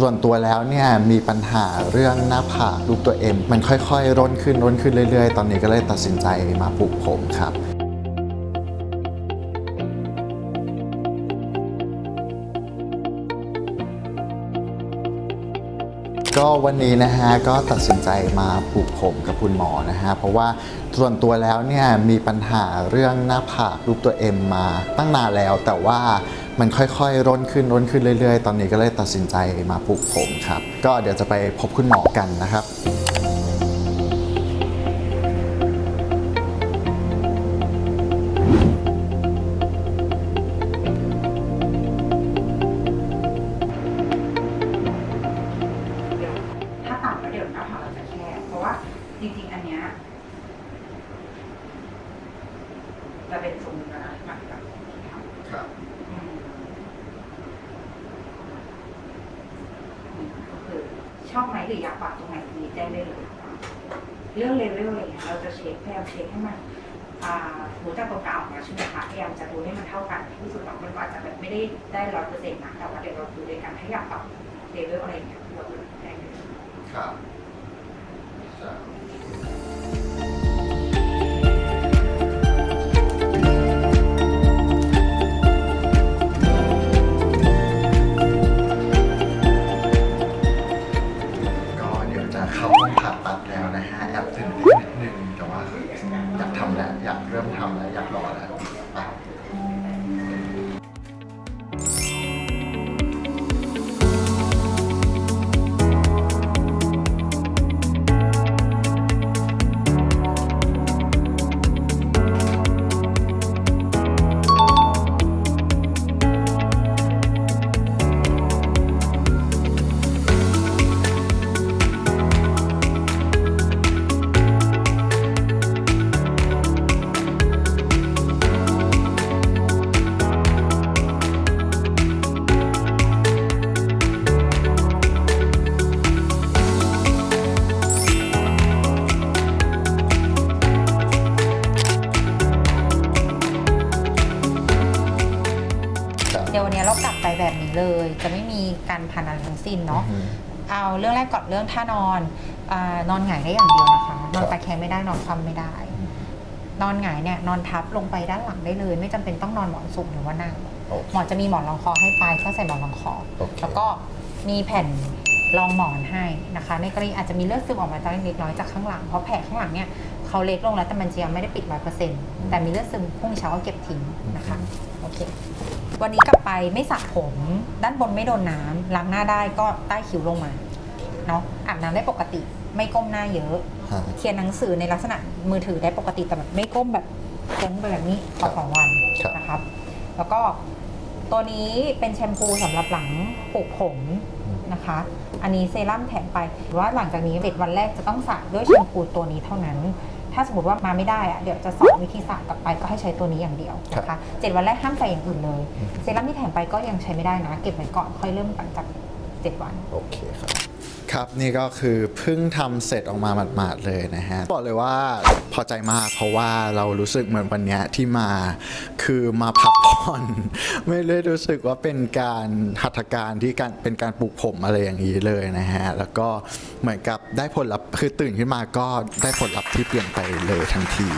ส่วนตัวแล้วเนี่ยมีปัญหาเรื่องหน้าผากรูปตัวเอ็มมันค่อยๆ ร่นขึ้นร่นขึ้นเรื่อยๆ ตอนนี้ก็เลยตัดสินใจมาปลูกผมครับ ก็วันนี้นะฮะก็ตัดสินใจมาปลูกผมกับคุณหมอนะฮะเพราะว่าส่วนตัวแล้วเนี่ยมีปัญหาเรื่องหน้าผากรูปตัวเอ็มมาตั้งนานแล้ว แต่ว่ามันค่อยๆ ร่นขึ้นร่นขึ้นเรื่อยๆ ตอนนี้ก็เลยตัดสินใจมาปลูกผมครับ ก็เดี๋ยวจะไปพบคุณหมอกันนะครับ จะเป็นทรงนี้นะหลังจากที่ทำครับอืมนี่ก็คือชอบไหมหรืออยากปรับตรงไหนมีแจ้งได้เลยเรื่องเลเวลอะไรเงี้ยเราจะเช็คพยายามเช็คให้มันอ่าหัวจากตรงกลางออกมาใช่ไหมคะพยายามจะดูให้มันเท่ากันที่สุดแล้วมันก็อาจจะแบบไม่ได้ได้ร้อยเปอร์เซ็นต์นะแต่ว่าเดี๋ยวเราดูด้วยกันถ้าอยากปรับเลเวลอะไรเงี้ยเราดูได้เลยครับก็ แล้วอยากเริ่มทำแล้วอยากรอแล้ว เลย จะไม่มีการพันอะไรทั้งสิ้นเนาะอือฮึ เอาเรื่องแรกก่อนเรื่องท่านอนอานอนหงายได้อย่างเดียวนะคะ นอนครับตะแคงไม่ได้นอนคว่ำไม่ได้ นอนหงายเนี่ยนอนทับลงไปด้านหลังได้เลย ไม่จำเป็นต้องนอนหมอนสูงหรือว่านั่ง โอเค หมอนจะมีหมอนรองคอให้ไปก็ใส่หมอนรองคอ โอเค แล้วก็มีแผ่นรองหมอนให้นะคะ ในกรณีอาจจะมีเลือดซึมออกมาจากเล็กน้อยจากข้างหลัง เพราะแผลข้างหลังเนี่ย เขาเล็กลงแล้วแต่มันจะยังไม่ได้ปิดร้อยเปอร์เซ็นต์แต่มีเลือดซึมพรุ่งนี้เช้าก็เก็บทิ้งนะคะโอเควันนี้กลับไปไม่สระผม ด้านบนไม่โดนน้ำล้างหน้าได้ก็ใต้คิ้วลงมาเนาะอาบน้ำได้ปกติไม่ก้มหน้าเยอะฮะเขียนหนังสือในลักษณะมือถือได้ปกติแต่แบบไม่ก้มแบบโค้งไปแบบนี้ต่อสองวันครับนะครับ แล้วก็ตัวนี้เป็นแชมพูสำหรับหลังปลูกผมนะคะ อันนี้เซรั่มแถมไปว่าหลังจากนี้เจ็ดวันแรกจะต้องสระด้วยแชมพูตัวนี้เท่านั้น ถ้าสมมติว่ามาไม่ได้อะเดี๋ยวจะสอนวิธีสระกลับไปก็ให้ใช้ตัวนี้อย่างเดียวนะคะเจ็ดวันแรกห้ามใส่อย่างอื่นเลย เซรั่มที่แถมไปก็ยังใช้ไม่ได้นะ เก็บไว้ก่อนค่อยเริ่มหลังจากเจ็ดวัน โอเคครับ ครับนี่ก็คือเพิ่งทำเสร็จออกมาหมาดๆเลยนะฮะบอกเลยว่าพอใจมากเพราะว่าเรารู้สึกเหมือนวันนี้ที่มาคือมาพักผ่อน ไม่ได้รู้สึกว่าเป็นการหัตถการที่การเป็นการปลูกผมอะไรอย่างนี้เลยนะฮะแล้วก็เหมือนกับได้ผลลัพธ์คือตื่นขึ้นมาก็ได้ผลลัพธ์ที่เปลี่ยนไปเลยทันที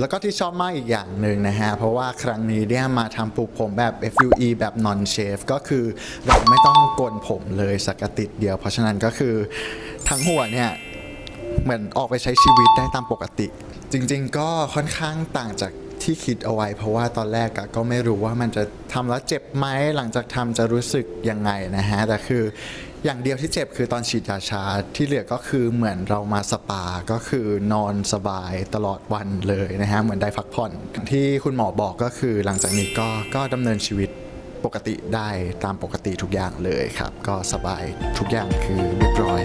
แล้วก็ที่ชอบมากอีกอย่างหนึ่งนะฮะ เพราะว่าครั้งนี้เนี่ยมาทำปลูกผมแบบ FUE แบบ non shave ก็คือเราไม่ต้องโกนผมเลยสักติดเดียว เพราะฉะนั้นก็คือทั้งหัวเนี่ยเหมือนออกไปใช้ชีวิตได้ตามปกติ จริง ๆ ก็ค่อนข้างต่างจากที่คิดเอาไว้ เพราะว่าตอนแรกก็ไม่รู้ว่ามันจะทำแล้วเจ็บไหมหลังจากทำจะรู้สึกยังไงนะฮะแต่คือ อย่างเดียวที่เจ็บคือตอนฉีดยาชาที่เหลือก็คือเหมือนเรามาสปาก็คือนอนสบายตลอดวันเลยนะฮะเหมือนได้พักผ่อน ที่คุณหมอบอกก็คือหลังจากนี้ก็ก็ดำเนินชีวิตปกติได้ตามปกติทุกอย่างเลยครับ ก็สบายทุกอย่างคือเรียบร้อย